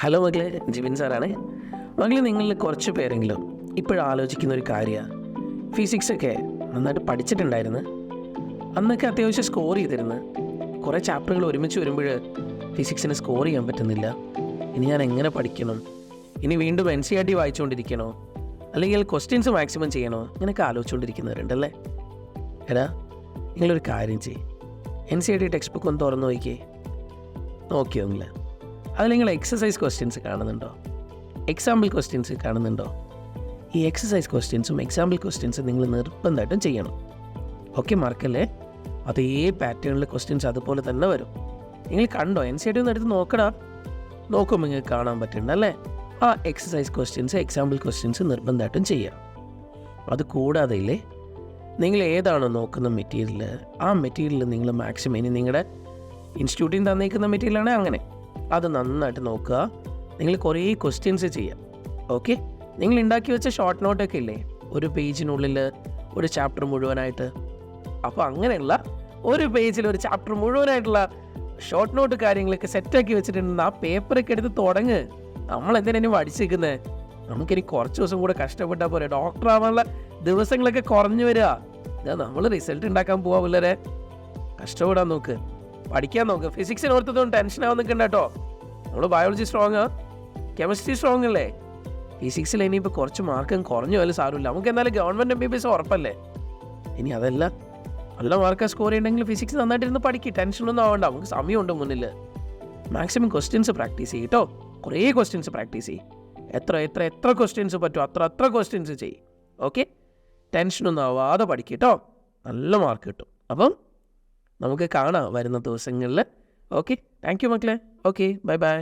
Hello മകളെ. ജിബിൻ സാറാണ്. മകളെ നിങ്ങളിൽ കുറച്ച് പേരെങ്കിലും ഇപ്പോഴും ആലോചിക്കുന്ന ഒരു കാര്യമാണ് ഫിസിക്സൊക്കെ നന്നായിട്ട് പഠിച്ചിട്ടുണ്ടായിരുന്നു. അന്നൊക്കെ അത്യാവശ്യം സ്കോർ ചെയ്തിരുന്നു. കുറേ ചാപ്റ്ററുകൾ ഒരുമിച്ച് വരുമ്പോൾ ഫിസിക്സിന് സ്കോർ ചെയ്യാൻ പറ്റുന്നില്ല. ഇനി ഞാൻ എങ്ങനെ പഠിക്കണം? ഇനി വീണ്ടും എൻ സി ആർ ടി വായിച്ചുകൊണ്ടിരിക്കണോ? അല്ലെങ്കിൽ ക്വസ്റ്റ്യൻസ് മാക്സിമം ചെയ്യണോ? ഇങ്ങനെയൊക്കെ ആലോചിച്ചുകൊണ്ടിരിക്കുന്നവരുണ്ടല്ലേ എടാ നിങ്ങളൊരു കാര്യം ചെയ്യും. N C R T textbook ഒന്ന് തുറന്നു നോക്കിയേ. നോക്കിയോ നോക്കിയൊന്നുമില്ല അതിൽ നിങ്ങൾ എക്സസൈസ് ക്വസ്റ്റ്യൻസ് കാണുന്നുണ്ടോ? എക്സാമ്പിൾ ക്വസ്റ്റ്യൻസ് കാണുന്നുണ്ടോ? ഈ എക്സസൈസ് ക്വസ്റ്റ്യൻസും എക്സാമ്പിൾ ക്വസ്റ്റ്യൻസും നിങ്ങൾ നിർബന്ധമായിട്ടും ചെയ്യണം. ഓക്കെ മാർക്കല്ലേ അതേ പാറ്റേണിൽ ക്വസ്റ്റ്യൻസ് അതുപോലെ തന്നെ വരും. നിങ്ങൾ കണ്ടോ? എൻ സി ടി എടുത്ത് നോക്കടാ. നോക്കുമ്പോൾ നിങ്ങൾക്ക് കാണാൻ പറ്റുന്നുണ്ട് അല്ലേ? ആ എക്സസൈസ് ക്വസ്റ്റ്യൻസ് എക്സാമ്പിൾ ക്വസ്റ്റ്യൻസ് നിർബന്ധമായിട്ടും ചെയ്യാം. അത് കൂടാതെ ഇല്ലേ? നിങ്ങൾ ഏതാണോ നോക്കുന്ന മെറ്റീരിയൽ ആ മെറ്റീരിയൽ നിങ്ങൾ മാക്സിമം ഇനി നിങ്ങളുടെ ഇൻസ്റ്റിറ്റ്യൂട്ടിൽ തന്നേക്കുന്ന മെറ്റീരിയലാണ് അങ്ങനെ. അത് നന്നായിട്ട് നോക്കുക. നിങ്ങൾ കുറേ ക്വസ്റ്റ്യൻസ് ചെയ്യാം ഓക്കെ നിങ്ങൾ ഉണ്ടാക്കി വെച്ച ഷോർട്ട് നോട്ടൊക്കെ ഇല്ലേ? ഒരു പേജിനുള്ളിൽ ഒരു ചാപ്റ്റർ മുഴുവനായിട്ട്. അപ്പോൾ അങ്ങനെയുള്ള ഒരു പേജിൽ ഒരു ചാപ്റ്റർ മുഴുവനായിട്ടുള്ള ഷോർട്ട് നോട്ട് കാര്യങ്ങളൊക്കെ സെറ്റാക്കി വെച്ചിട്ടുണ്ടെന്ന് ആ പേപ്പറൊക്കെ എടുത്ത് തുടങ്ങ്. നമ്മൾ എന്തിനാ പഠിച്ചിരിക്കുന്നത് നമുക്കിനി കുറച്ച് ദിവസം കൂടെ കഷ്ടപ്പെട്ടാൽ പോരെ. ഡോക്ടർ ആവാനുള്ള ദിവസങ്ങളൊക്കെ കുറഞ്ഞു വരിക. ഇതാ നമ്മൾ റിസൾട്ട് ഉണ്ടാക്കാൻ പോവാ പിള്ളേരെ. കഷ്ടപ്പെടാൻ നോക്ക്. പഠിക്കാൻ നോക്ക്. ഫിസിക്സിന് ഓർത്തതുകൊണ്ട് ടെൻഷൻ ആവാൻ നിൽക്കണ്ട നമ്മൾ ബയോളജി സ്ട്രോങ് കെമിസ്ട്രി സ്ട്രോങ് അല്ലേ? ഫിസിക്സിൽ ഇനിയിപ്പോൾ കുറച്ച് മാർക്കും കുറഞ്ഞു പോലും സാരമില്ല. നമുക്ക് എന്തായാലും government M B B S ഉറപ്പല്ലേ? ഇനി അതല്ല. നല്ല മാർക്ക് സ്കോർ ചെയ്യണമെങ്കിൽ ഫിസിക്സ് നന്നായിട്ടിരുന്ന് പഠിക്കും. ടെൻഷനൊന്നും ആവണ്ട. നമുക്ക് സമയമുണ്ട് മുന്നിൽ. മാക്സിമം ക്വസ്റ്റ്യൻസ് പ്രാക്ടീസ് ചെയ്യും കേട്ടോ കുറേ ക്വസ്റ്റ്യൻസ് പ്രാക്ടീസ് ചെയ്യും. എത്ര എത്ര എത്ര ക്വസ്റ്റ്യൻസ് പറ്റുമോ അത്ര അത്ര ക്വസ്റ്റ്യൻസ് ചെയ്യും. ഓക്കെ ടെൻഷനൊന്നും ആവാതെ പഠിക്കും കേട്ടോ നല്ല മാർക്ക് കിട്ടും. അപ്പം നമുക്ക് കാണാം വരുന്ന ദിവസങ്ങളിൽ ഓക്കെ താങ്ക് യു മക്കളെ. Okay bye bye